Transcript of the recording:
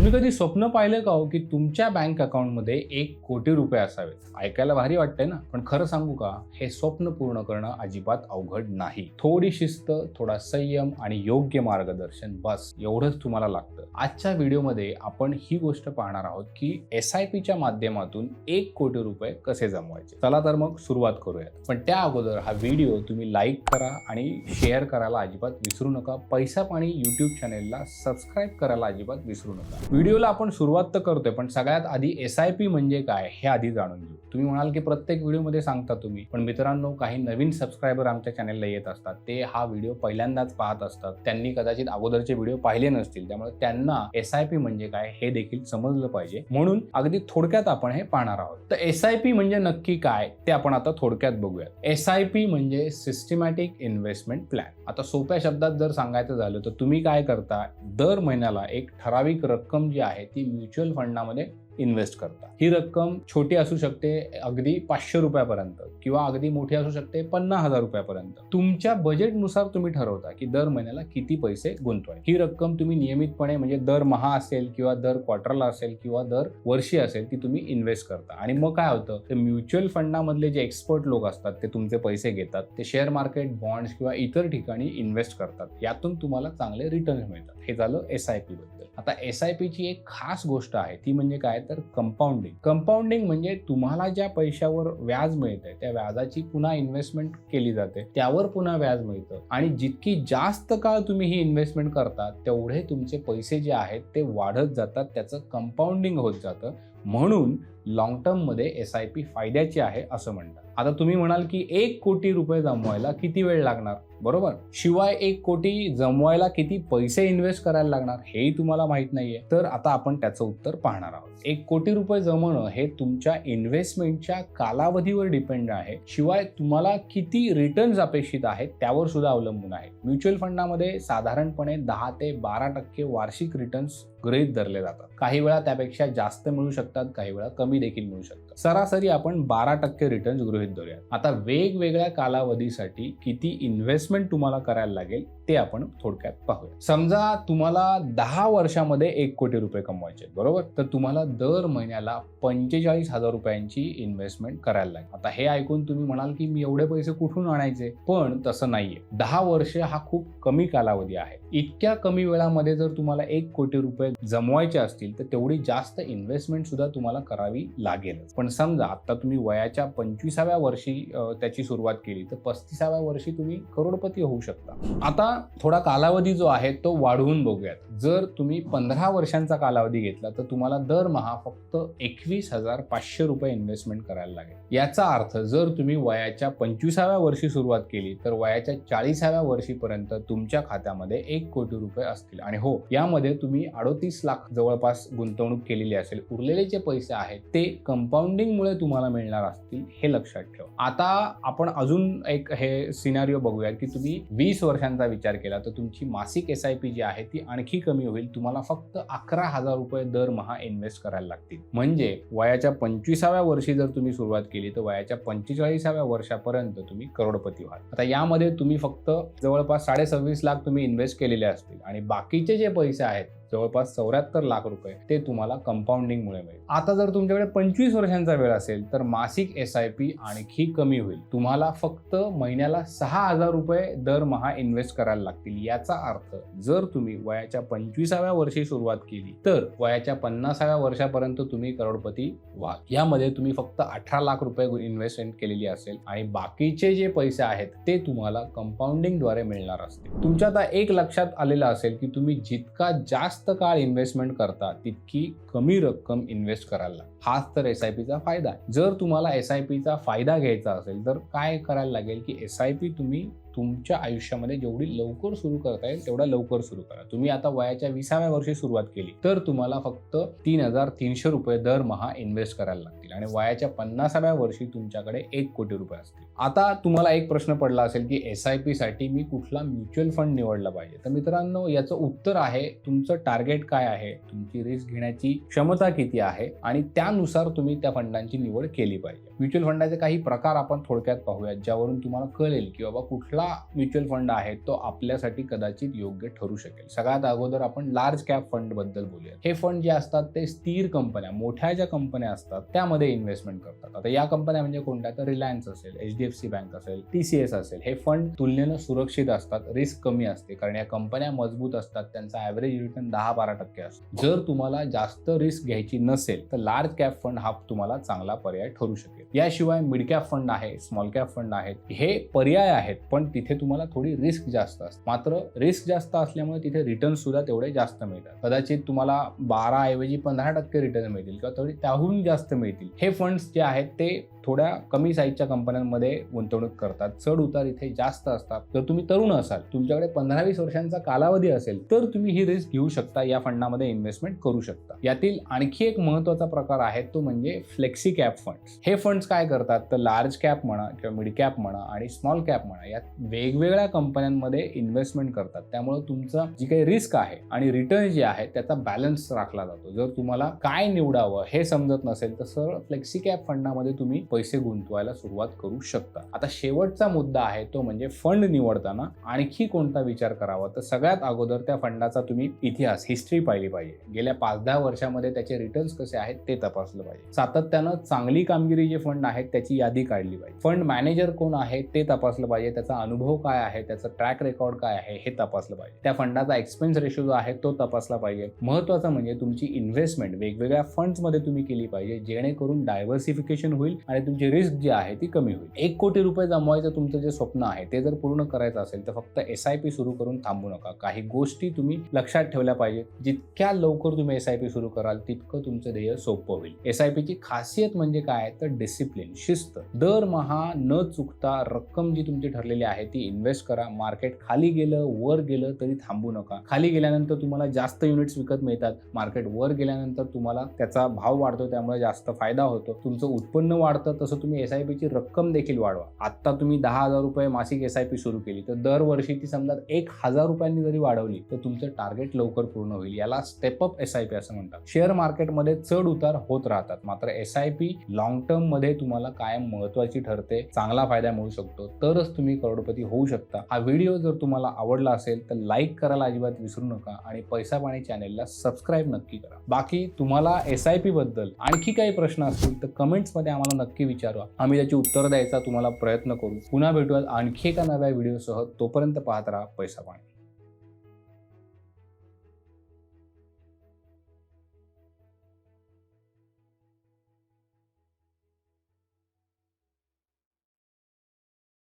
तुम्ही कधी स्वप्न पाहिलं का हो की तुमच्या बँक अकाउंटमध्ये एक कोटी रुपये असावेत ऐकायला भारी वाटतंय ना पण खरं सांगू का हे स्वप्न पूर्ण करणं अजिबात अवघड नाही. थोडी शिस्त थोडा संयम आणि योग्य मार्गदर्शन बस एवढंच तुम्हाला लागतं. आजच्या व्हिडिओमध्ये आपण ही गोष्ट पाहणार आहोत की एस आय पीच्या माध्यमातून एक कोटी रुपये कसे जमवायचे. चला तर मग सुरुवात करूयात. पण त्या अगोदर हा व्हिडिओ तुम्ही लाईक करा आणि शेअर करायला अजिबात विसरू नका. पैसा पाणी युट्यूब चॅनेलला सबस्क्राईब करायला अजिबात विसरू नका. व्हिडिओला आपण सुरुवात तर करतोय पण सगळ्यात आधी एस आय पी म्हणजे काय हे आधी जाणून घेऊ. तुम्ही म्हणाल की प्रत्येक व्हिडिओमध्ये सांगता तुम्ही पण मित्रांनो काही नवीन सबस्क्रायबर आमच्या चॅनलला येत असतात ते हा व्हिडिओ पहिल्यांदाच पाहत असतात. त्यांनी कदाचित अगोदरचे व्हिडिओ पाहिले नसतील त्यामुळे त्यांना एस आय पी म्हणजे काय हे देखील समजलं पाहिजे. म्हणून अगदी थोडक्यात आपण हे पाहणार आहोत. तर एस आय पी म्हणजे नक्की काय ते आपण आता थोडक्यात बघूयात. एस आय पी म्हणजे सिस्टमॅटिक इन्व्हेस्टमेंट प्लॅन आता सोप्या शब्दात जर सांगायचं झालं तर तुम्ही काय करता? दर महिन्याला एक ठराविक रक्कम रक्कम जी आहे ती म्युच्युअल फंडामध्ये इन्व्हेस्ट करता. ही रक्कम छोटी असू शकते अगदी पाचशे रुपयापर्यंत किंवा अगदी मोठी असू शकते पन्नास हजार रुपयापर्यंत. तुमच्या बजेटनुसार तुम्ही ठरवता की दर महिन्याला किती पैसे गुंतवाय. ही रक्कम तुम्ही नियमितपणे म्हणजे दर महा असेल किंवा दर क्वार्टरला असेल किंवा दर वर्षी असेल ती तुम्ही इन्व्हेस्ट करता. आणि मग काय होतं ते म्युच्युअल फंडामधले जे एक्सपर्ट लोक असतात ते तुमचे पैसे घेतात ते शेअर मार्केट बॉन्ड्स किंवा इतर ठिकाणी इन्व्हेस्ट करतात. यातून तुम्हाला चांगले रिटर्न मिळतात. हे झालं एस आय पी बद्दल. आता एस आय पीची एक खास गोष्ट आहे ती म्हणजे काय? तर कंपाऊंडिंग कंपाऊंडिंग म्हणजे तुम्हाला ज्या पैशावर व्याज मिळतंय त्या व्याजाची पुन्हा इन्व्हेस्टमेंट केली जाते. त्यावर पुन्हा व्याज मिळतं. आणि जितकी जास्त काळ तुम्ही ही इन्व्हेस्टमेंट करता तेवढे तुमचे पैसे जे आहेत ते वाढत जातात त्याचं कंपाऊंडिंग होत जातं. म्हणून लॉंग टर्ममध्ये एस आय पी फायद्याची आहे असं म्हणतात. आता तुम्ही म्हणाल की एक कोटी रुपये जमवायला किती वेळ लागणार? बरोबर? शिवाय एक कोटी जमवायला किती पैसे इन्व्हेस्ट करायला लागणार हेही तुम्हाला माहीत नाहीये. तर आता आपण त्याचं उत्तर पाहणार आहोत. एक कोटी रुपये जमवणं हे तुमच्या इन्व्हेस्टमेंटच्या कालावधीवर डिपेंड आहे. शिवाय तुम्हाला किती रिटर्न्स अपेक्षित आहेत त्यावर सुद्धा अवलंबून आहे. म्युच्युअल फंडामध्ये साधारणपणे दहा ते बारा टक्के वार्षिक रिटर्न्स गृहीत धरले जातात. काही वेळा त्यापेक्षा जास्त मिळू शकतात काही वेळा कमी देखील मिळू शकतं. सरासरी आपण बारा टक्के रिटर्न गृहीत धरूया आता वेगवेगळ्या कालावधीसाठी किती इन्व्हेस्टमेंट तुम्हाला करायला लागेल ते आपण थोडक्यात पाहूया. समजा तुम्हाला दहा वर्षामध्ये एक कोटी रुपये कमवायचे आहेत, बरोबर? तर तुम्हाला दर महिन्याला पंचेचाळीस हजार रुपयांची इन्व्हेस्टमेंट करायला लागेल. आता हे ऐकून तुम्ही म्हणाल की मी एवढे पैसे कुठून आणायचे? पण तसं नाहीये. दहा वर्ष हा खूप कमी कालावधी आहे. इतक्या कमी वेळामध्ये जर तुम्हाला एक कोटी रुपये जमवायचे असतील तर तेवढी जास्त इन्व्हेस्टमेंट सुद्धा तुम्हाला करावी लागेलच. पण समजा आता तुम्ही वयाच्या पंचवीसाव्या वर्षी त्याची सुरुवात केली तर पस्तीसाव्या वर्षी तुम्ही करोडपती होऊ शकता. आता थोडा कालावधी जो आहे तो वाढवून बघूयात. जर तुम्ही पंधरा वर्षांचा कालावधी घेतला तर तुम्हाला दरमहा फक्त एकवीस हजार पाचशे रुपये इन्व्हेस्टमेंट करायला लागेल. याचा अर्थ जर तुम्ही वयाच्या पंचवीसाव्या वर्षी सुरुवात केली तर वयाच्या चाळीसाव्या वर्षीपर्यंत तुमच्या खात्यामध्ये एक कोटी रुपये असतील. आणि हो यामध्ये तुम्ही अडोतीस लाख जवळपास गुंतवणूक केलेली असेल. उरलेले जे पैसे आहेत ते कंपाऊंडिंगमुळे तुम्हाला मिळणार असतील हे लक्षात ठेवा. आता आपण अजून एक हे सिनारिओ बघूयात की तुम्ही वीस वर्षांचा विचार केला तर तुमची मासिक एस आय पी जी आहे ती आणखी कमी होईल. तुम्हाला फक्त अकरा हजार रुपये दरमहा इन्व्हेस्ट करायला लागतील. म्हणजे वयाच्या पंचवीसाव्या वर्षी जर तुम्ही सुरुवात केली तर वयाच्या पंचेचाळीसाव्या वर्षापर्यंत तुम्ही करोडपती व्हाल. आता यामध्ये तुम्ही फक्त जवळपास साडे सव्वीस लाख तुम्ही इन्व्हेस्ट केलेले असतील आणि बाकीचे जे पैसे आहेत जवळपास चौऱ्याहत्तर लाख रुपये ते तुम्हाला कंपाऊंडिंगमुळे मिळेल. आता जर तुमच्याकडे पंचवीस वर्षांचा वेळ असेल तर मासिक एस आय पी आणखी कमी होईल. तुम्हाला फक्त महिन्याला सहा हजार रुपये दरमहा इन्व्हेस्ट करायला लागतील याचा अर्थ जर तुम्ही वयाच्या पंचवीसाव्या वर्षी सुरुवात केली तर वयाच्या पन्नासाव्या वर्षापर्यंत तुम्ही करोडपती व्हाल यामध्ये तुम्ही फक्त अठरा लाख रुपये इन्व्हेस्टमेंट केलेली असेल आणि बाकीचे जे पैसे आहेत ते तुम्हाला कंपाऊंडिंगद्वारे मिळणार असतील. तुमच्या आता एक लक्षात आलेलं असेल की तुम्ही जितका जास्त जास्त काळ इन्व्हेस्टमेंट करता तितकी कमी रक्कम इन्व्हेस्ट करायला लागते. हाच तर एस आय पीचा फायदा आहे जर तुम्हाला एस आय पीचा फायदा घ्यायचा असेल तर काय करायला लागेल की एस आय पी तुम्ही तुमच्या आयुष्यामध्ये जेवढी लवकर सुरू करता येईल तेवढा लवकर सुरू करा. तुम्ही आता वयाच्या विसाव्या वर्षी सुरुवात केली तर तुम्हाला फक्त तीन हजार तीनशे रुपये दरमहा इन्व्हेस्ट करायला लागतील. आणि वयाच्या पन्नासाव्या वर्षी तुमच्याकडे एक कोटी रुपये असतील. आता तुम्हाला एक प्रश्न पडला असेल की एस आय पी साठी मी कुठला म्युच्युअल फंड निवडला पाहिजे? तर मित्रांनो याचं उत्तर आहे तुमचं टार्गेट काय आहे? तुमची रिस्क घेण्याची क्षमता किती आहे? आणि त्यानुसार तुम्ही त्या फंडांची निवड केली पाहिजे. म्युच्युअल फंडाचे काही प्रकार आपण थोडक्यात पाहूयात ज्यावरून तुम्हाला कळेल की बाबा कुठला कुठला म्युच्युअल फंड आहे तो आपल्यासाठी कदाचित योग्य ठरू शकेल. सगळ्यात अगोदर आपण लार्ज कॅप फंडबद्दल बोलूया. हे फंड जे असतात ते स्थिर कंपन्या मोठ्या ज्या कंपन्या असतात त्यामध्ये इन्व्हेस्टमेंट करतात. आता या कंपन्या म्हणजे कोणत्या? तर रिलायन्स असेल H D F C bank असेल टी सी एस असेल. हे फंड तुलनेनं सुरक्षित असतात रिस्क कमी असते. कारण या कंपन्या मजबूत असतात त्यांचा ऍव्हरेज रिटर्न दहा बारा टक्के असतो. जर तुम्हाला जास्त रिस्क घ्यायची नसेल तर लार्ज कॅप फंड हा तुम्हाला चांगला पर्याय ठरू शकेल. याशिवाय मिड कॅप फंड आहे स्मॉल कॅप फंड आहेत. हे पर्याय आहेत पण तिथे तुम्हाला थोडी रिस्क जास्त असते. मात्र रिस्क जास्त असल्यामुळे तिथे रिटर्न सुद्धा तेवढे जास्त मिळतात. कदाचित तुम्हाला बारा ऐवजी पंधरा टक्के रिटर्न मिळतील किंवा थोडी त्याहून जास्त मिळतील. हे फंड्स जे आहेत ते थोड्या कमी साईजच्या कंपन्यांमध्ये गुंतवणूक करतात. चढ उतार इथे जास्त असतात. जर तुम्ही तरुण असाल तुमच्याकडे पंधरा वीस वर्षांचा कालावधी असेल तर तुम्ही ही रिस्क घेऊ शकता. या फंडामध्ये इन्व्हेस्टमेंट करू शकता. यातील आणखी एक महत्त्वाचा प्रकार आहे तो म्हणजे फ्लेक्सी कॅप फंड्स. हे फंड्स काय करतात? तर लार्ज कॅप म्हणा किंवा मिड कॅप म्हणा आणि स्मॉल कॅप म्हणा या वेगवेगळ्या कंपन्यांमध्ये इन्व्हेस्टमेंट करतात. त्यामुळे तुमचं जी काही रिस्क आहे आणि रिटर्न जे आहे त्याचा बॅलन्स राखला जातो. जर तुम्हाला काय निवडावं हे समजत नसेल तर सरळ फ्लेक्सी कॅप फंडामध्ये तुम्ही पैसे गुंतवायला सुरुवात करू शकता. आता शेवटचा मुद्दा आहे तो म्हणजे फंड निवडताना आणखी कोणता विचार करावा? तर सगळ्यात अगोदर त्या फंडाचा तुम्ही इतिहास हिस्ट्री पाहिली पाहिजे. गेल्या पाच दहा वर्षामध्ये त्याचे रिटर्न्स कसे आहेत ते तपासलं पाहिजे. सातत्यानं चांगली कामगिरी जे फंड आहेत त्याची यादी काढली पाहिजे. फंड मॅनेजर कोण आहे ते तपासलं पाहिजे. त्याचा अनुभव काय आहे त्याचं ट्रॅक रेकॉर्ड काय आहे हे तपासलं पाहिजे. त्या फंडाचा एक्सपेन्स रेशो जो आहे तो तपासला पाहिजे. महत्वाचं म्हणजे तुमची इन्व्हेस्टमेंट वेगवेगळ्या फंड्समध्ये तुम्ही केली पाहिजे जेणेकरून डायव्हर्सिफिकेशन होईल आणि तुमची रिस्क जी आहे ती कमी होईल. एक कोटी रुपये जमवायचं तुमचं जे स्वप्न आहे ते जर पूर्ण करायचं असेल तर फक्त एस आय पी सुरू करून थांबू नका. काही गोष्टी तुम्ही लक्षात ठेवल्या पाहिजे. जितक्या लवकर तुम्ही एस आय पी सुरू कराल तितकं तुमचं ध्येय सोपं होईल. एस आय पीची खासियत म्हणजे काय? तर डिसिप्लिन शिस्त. दरमहा न चुकता रक्कम जी तुमची ठरलेली आहे ती इन्व्हेस्ट करा. मार्केट खाली गेलं वर गेलं तरी थांबू नका. खाली गेल्यानंतर तुम्हाला जास्त युनिट्स विकत मिळतात. मार्केट वर गेल्यानंतर तुम्हाला त्याचा भाव वाढतो त्यामुळे जास्त फायदा होतो. तुमचं उत्पन्न वाढतं तसं तुम्ही एस आय पीची रक्कम देखील वाढवा. आत्ता तुम्ही दहा हजार रुपये मासिक एस आय पी सुरू केली तर दरवर्षी ती समजा एक हजार रुपयांनी जरी वाढवली तर तुमचं टार्गेट लवकर पूर्ण होईल. याला step up S I P असं म्हणतात. शेअर मार्केटमध्ये चढ उतार होत राहतात. मात्र एस आय पी लॉंग टर्ममध्ये तुम्हाला कायम महत्वाची ठरते चांगला फायदा मिळू शकतो. तरच तुम्ही करोडपती होऊ शकता. हा व्हिडिओ जर तुम्हाला आवडला असेल तर लाईक करायला अजिबात विसरू नका आणि पैसा पाणी चॅनेलला सबस्क्राईब नक्की करा. बाकी तुम्हाला एस आय पी बद्दल आणखी काही प्रश्न असतील तर कमेंट्समध्ये आम्हाला नक्की विचारा आम्ही त्याची उत्तर द्यायचा तुम्हाला प्रयत्न करू. पुन्हा भेटूयात आणखी एका नव्या व्हिडिओसह. तोपर्यंत पाहत राहा पैसा पाणी.